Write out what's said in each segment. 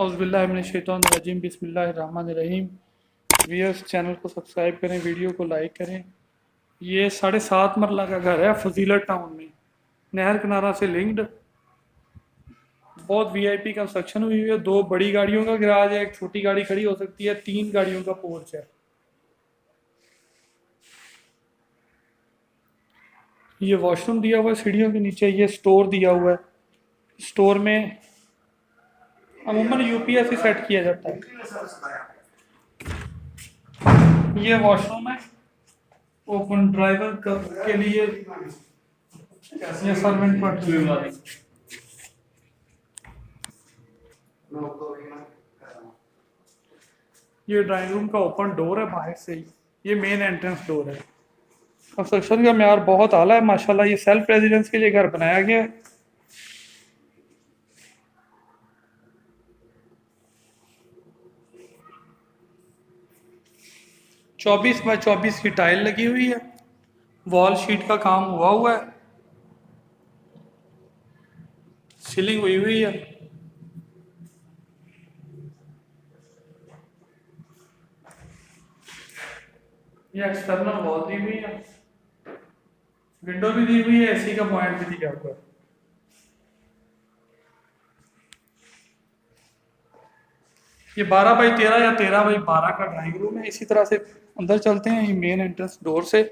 अज़बिल्लाशैतरजीम बिसमीम VS channel को subscribe करें वीडियो को लाइक करें। ये साढ़े सात मरला का घर है फजीलत टाउन में। नहर किनारा से लिंक्ड बहुत वीआईपी कंस्ट्रक्शन हुई हुई है। दो बड़ी गाड़ियों का गराज है, एक छोटी गाड़ी खड़ी हो सकती है। तीन गाड़ियों का पोर्च है। ये वॉशरूम दिया हुआ है, सीढ़ियों के नीचे। ये स्टोर दिया हुआ है। स्टोर में अमूमन यूपीएस ही सेट किया जाता है। ये वॉशरूम है। ओपन ड्राइवर के लिए ये सर्वेंट ये ड्राइंग रूम का ओपन डोर है बाहर से ही। ये मेन एंट्रेंस डोर है। कंस्ट्रक्शन का म्यार बहुत आला है, माशाल्लाह, ये सेल्फ रेजिडेंस के लिए घर बनाया गया है। चौबीस बाय चौबीस की टाइल लगी हुई है। वॉल शीट का काम हुआ हुआ है। सीलिंग हुई हुई है। ये एक्सटर्नल वॉल दी हुई है। विंडो भी दी हुई है। एसी का पॉइंट भी दिया हुआ है। ये 12 बाई 13 या 13 बाई 12 का ड्राइंग रूम है। इसी तरह से अंदर चलते हैं, ये मेन एंट्रेंस डोर से।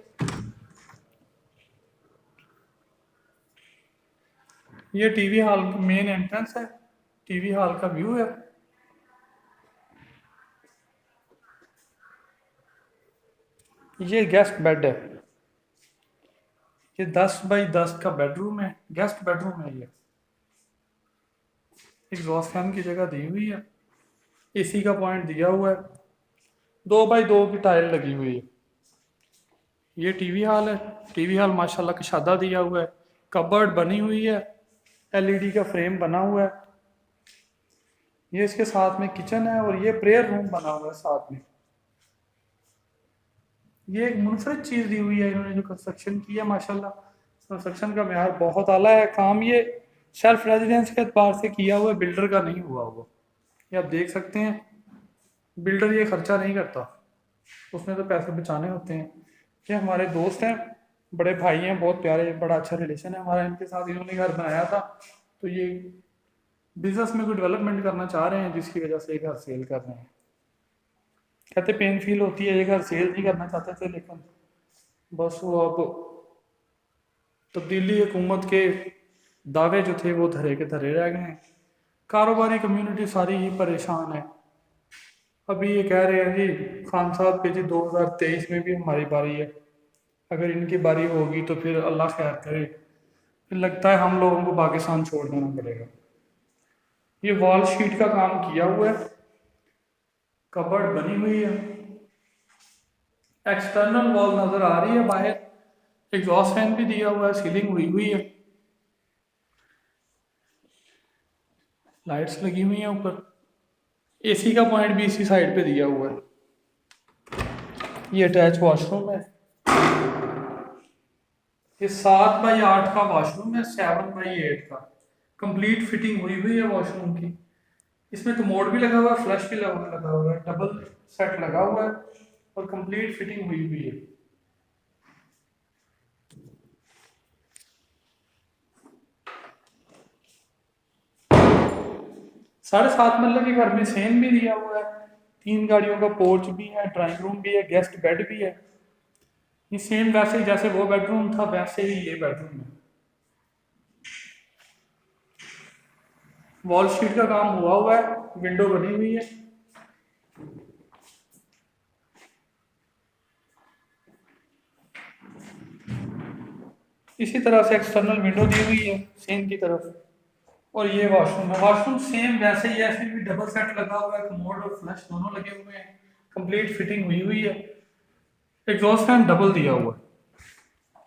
ये टीवी हॉल मेन एंट्रेंस है। टीवी हॉल का व्यू है। ये गेस्ट बेड है। ये 10 बाई 10 का बेडरूम है। गेस्ट बेडरूम है ये। एग्जॉस्ट फ़ैन की जगह दी हुई है। एसी का पॉइंट दिया हुआ है। दो बाई दो की टाइल लगी हुई है। ये टीवी हॉल है। टीवी हॉल माशाल्लाह कशादा दिया हुआ है। कबर्ड बनी हुई है। एलईडी का फ्रेम बना हुआ है। ये इसके साथ में किचन है और ये प्रेयर रूम बना हुआ है साथ में। ये एक मुनफरद चीज़ दी हुई है इन्होंने जो कंस्ट्रक्शन की है, माशाल्लाह। कंस्ट्रक्शन का मैार बहुत आला है। काम ये सेल्फ रेजिडेंस के अतबार से किया हुआ है। बिल्डर का नहीं हुआ हुआ ये आप देख सकते हैं, बिल्डर ये खर्चा नहीं करता। उसने तो पैसे बचाने होते हैं। ये हमारे दोस्त हैं, बड़े भाई हैं, बहुत प्यारे, बड़ा अच्छा रिलेशन है हमारा। इनके साथ इन्होंने घर बनाया था। तो ये बिज़नेस में कोई डेवलपमेंट करना चाह रहे हैं, जिसकी वजह से ये घर सेल कर रहे हैं। कहते पेन फील होती है, ये घर सेल नहीं करना चाहते थे, लेकिन बस वो अब तब्दीली हुकूमत के दावे जो थे, वो धरे के धरे रह गए हैं। कारोबारी कम्युनिटी सारी ही परेशान है। अभी ये कह रहे हैं जी, खान साहब के जी 2023 में भी हमारी बारी है। अगर इनकी बारी होगी तो फिर अल्लाह खैर करे। फिर लगता है हम लोगों को पाकिस्तान छोड़ देना पड़ेगा। ये वॉल शीट का काम किया हुआ है। कबर्ड बनी हुई है। एक्सटर्नल वॉल नज़र आ रही है बाहर। एग्जॉस्ट फ़ैन भी दिया हुआ है सीलिंग हुई हुई है। लाइट्स लगी हुई हैं ऊपर। एसी का पॉइंट भी इसी साइड पे दिया हुआ है। ये अटैच वॉशरूम है। ये सात बाई आठ का वॉशरूम है सेवन बाई एट का। कंप्लीट फिटिंग हुई हुई है वॉशरूम की। इसमें कमोड भी लगा हुआ है फ्लश भी लगा हुआ है डबल सेट लगा हुआ है और कंप्लीट फिटिंग हुई हुई है। साढ़े सात मरल के घर में सेन भी दिया हुआ है, तीन गाड़ियों का पोर्च भी है ड्राइंग रूम भी है गेस्ट बेड भी है। ये सेम वैसे जैसे वो बेडरूम था, वैसे ही ये बेडरूम है। वॉल शीट का काम हुआ हुआ है विंडो बनी हुई है। इसी तरह से एक्सटर्नल विंडो दी हुई है सेम की तरफ़। और ये वॉशरूम है। वॉशरूम सेम वैसे ही है इसमें भी डबल सेट लगा हुआ है कमोड और फ्लश दोनों लगे हुए हैं। कंप्लीट फिटिंग हुई हुई है। एग्जॉस्ट फ़ैन डबल दिया हुआ है।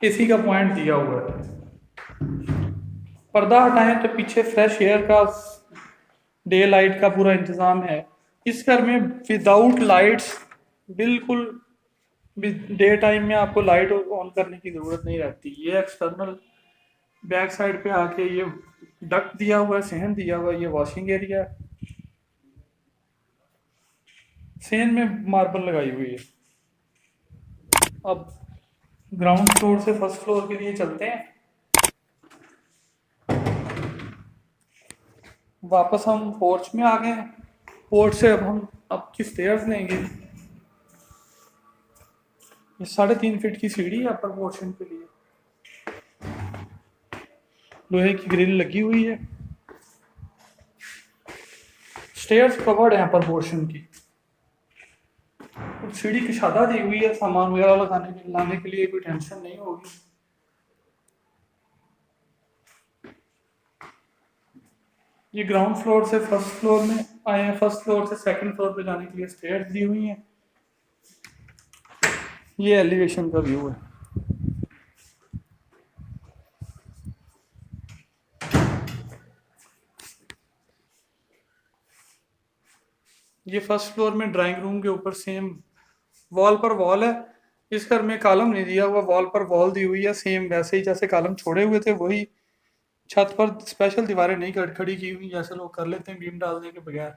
एसी का पॉइंट दिया हुआ है। पर्दा हटाएँ तो पीछे फ्रेश एयर का डे लाइट का पूरा इंतज़ाम है। इस घर में विदाउट लाइट्स बिल्कुल डे टाइम में आपको लाइट ऑन करने की ज़रूरत नहीं रहती। ये एक्सटर्नल बैक साइड पे आके ये डक दिया हुआ है, सहन दिया हुआ ये वॉशिंग एरिया सेन में मार्बल लगाई हुई है। अब ग्राउंड फ्लोर से फ़र्स्ट फ्लोर के लिए चलते हैं। वापस हम पोर्च में आ गए पोर्च से अब हम अब की स्टेयर्स लेंगे? ये साढ़े तीन फीट की सीढ़ी है अपर पोर्शन के लिए। लोहे की ग्रिल लगी हुई है। स्टेयर्स कवर्ड है अपर पोर्शन की। और सीढ़ी की शादा दी हुई है, सामान वगैरह लगाने के लाने के लिए कोई टेंशन नहीं होगी। ये ग्राउंड फ्लोर से फ़र्स्ट फ्लोर में आए हैं। फ़र्स्ट फ्लोर से सेकंड फ्लोर पे जाने के लिए स्टेयर्स दी हुई हैं। ये एलिवेशन का व्यू है। ये फ़र्स्ट फ्लोर में ड्राइंग रूम के ऊपर सेम वॉल पर वॉल है। इस घर में कॉलम नहीं दिया हुआ वॉल पर वॉल दी हुई है। सेम वैसे ही जैसे कॉलम छोड़े हुए थे, वही छत पर स्पेशल दीवारें नहीं खड़- खड़ी की हुई, जैसे लोग कर लेते हैं बीम डालने के बगैर।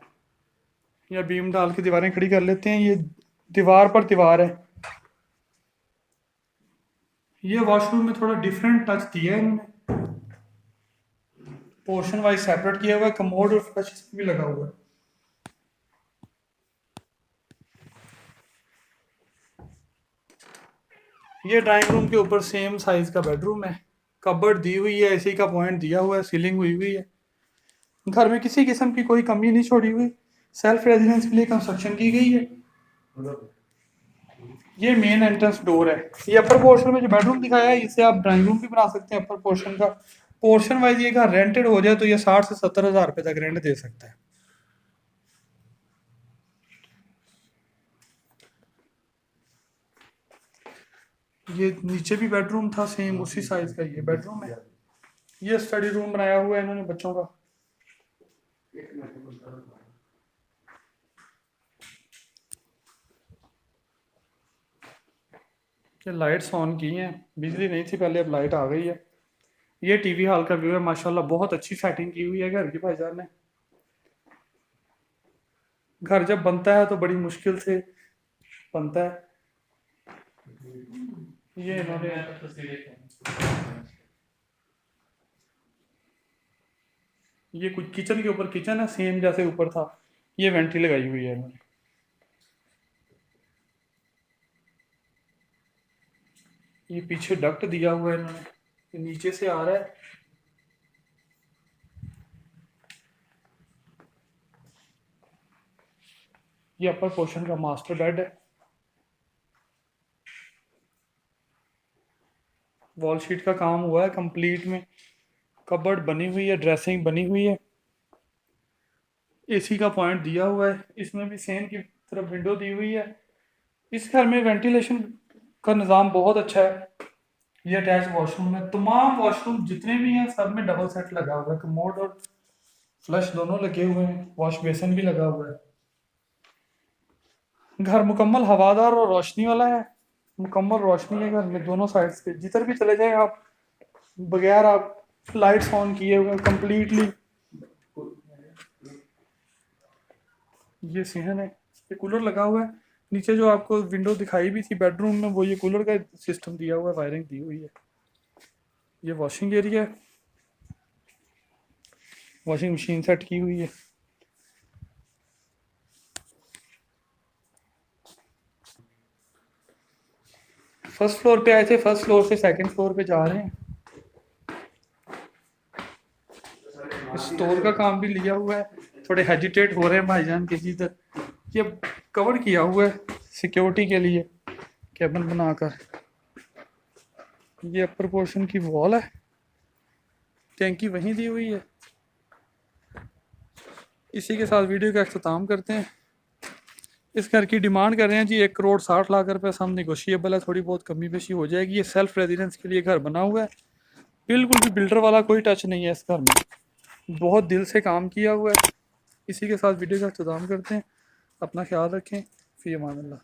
या बीम डाल के दीवारें खड़ी कर लेते हैं। ये दीवार पर दीवार है। ये वॉशरूम में थोड़ा डिफरेंट टच दिया है इन्होंने। पोर्शन वाइज सेपरेट किया हुआ है। कमोड और फ्लश भी लगा हुआ है। ये ड्राइंग रूम के ऊपर सेम साइज़ का बेडरूम है। कबर्ड दी हुई है एसी का पॉइंट दिया हुआ है सीलिंग हुई हुई है। घर में किसी किस्म की कोई कमी नहीं छोड़ी हुई। सेल्फ रेजिडेंस के लिए कंस्ट्रक्शन की गई है। ये मेन एंट्रेंस डोर है। ये अपर पोर्शन में जो बेडरूम दिखाया है, इसे आप ड्राइंग रूम भी बना सकते हैं अपर पोर्शन का। पोर्शन वाइज ये घर रेंटेड हो जाए तो ये साठ से सत्तर हज़ार रुपए तक रेंट दे सकता है। ये नीचे भी बेडरूम था सेम उसी साइज़ का ये बेडरूम है। ये स्टडी रूम बनाया हुआ है इन्होंने बच्चों का। ये लाइट्स ऑन की हैं। बिजली नहीं थी पहले, अब लाइट आ गई है। ये टीवी हॉल का व्यू है, माशाल्लाह, बहुत अच्छी सेटिंग की हुई है घर की भाईजान ने। घर जब बनता है तो बड़ी मुश्किल से बनता है। ये इन्होंने ये कुछ किचन के ऊपर किचन है सेम जैसे ऊपर था। ये वेंटी लगाई हुई है इन्होंने। ये पीछे डक्ट दिया हुआ है इन्होंने। ये नीचे से आ रहा है। ये अपर पोर्शन का मास्टर बेड है। वॉल शीट का काम हुआ है कंप्लीट में कबर्ड बनी हुई है ड्रेसिंग बनी हुई है। एसी का पॉइंट दिया हुआ है, इसमें भी सेम की तरफ़ विंडो दी हुई है। इस घर में वेंटिलेशन का निज़ाम बहुत अच्छा है। ये अटैच वॉशरूम है तमाम वॉशरूम जितने भी हैं, सब में डबल सेट लगा हुआ है। कमोड और फ्लश दोनों लगे हुए हैं वॉश बेसन भी लगा हुआ है। घर मुकम्मल हवादार और रोशनी वाला है। मुकम्मल रोशनी है घर में, दोनों साइड से जिधर भी चले जाए आप, बगैर आप लाइट्स ऑन किए हुए कम्प्लीटली ये सिहन है। ये कूलर लगा हुआ है। नीचे जो आपको विंडो दिखाई भी थी बेडरूम में, वो ये कूलर का सिस्टम दिया हुआ है वायरिंग दी हुई है। ये वॉशिंग एरिया है। वॉशिंग मशीन सेट की हुई है। फ़र्स्ट फ्लोर पे आए थे, फ़र्स्ट फ्लोर से सेकंड फ्लोर पे जा रहे हैं। स्टोर का काम भी लिया हुआ है। थोड़े हेजिटेट हो रहे हैं भाईजान किसी तरह ये कवर किया हुआ है सिक्योरिटी के लिए कैबिन बनाकर। ये अपर पोर्शन की वॉल है। टैंकी वहीं दी हुई है। इसी के साथ वीडियो का अख्ताम करते हैं। इस घर की डिमांड कर रहे हैं जी, एक करोड़ साठ लाख रुपए हम निगोशिएबल है, थोड़ी बहुत कमी पेशी हो जाएगी। ये सेल्फ रेजिडेंस के लिए घर बना हुआ है। बिल्कुल भी बिल्डर वाला कोई टच नहीं है इस घर में। बहुत दिल से काम किया हुआ है। इसी के साथ वीडियो का अख्ताम करते हैं। अपना ख्याल रखें। फ़ी अमान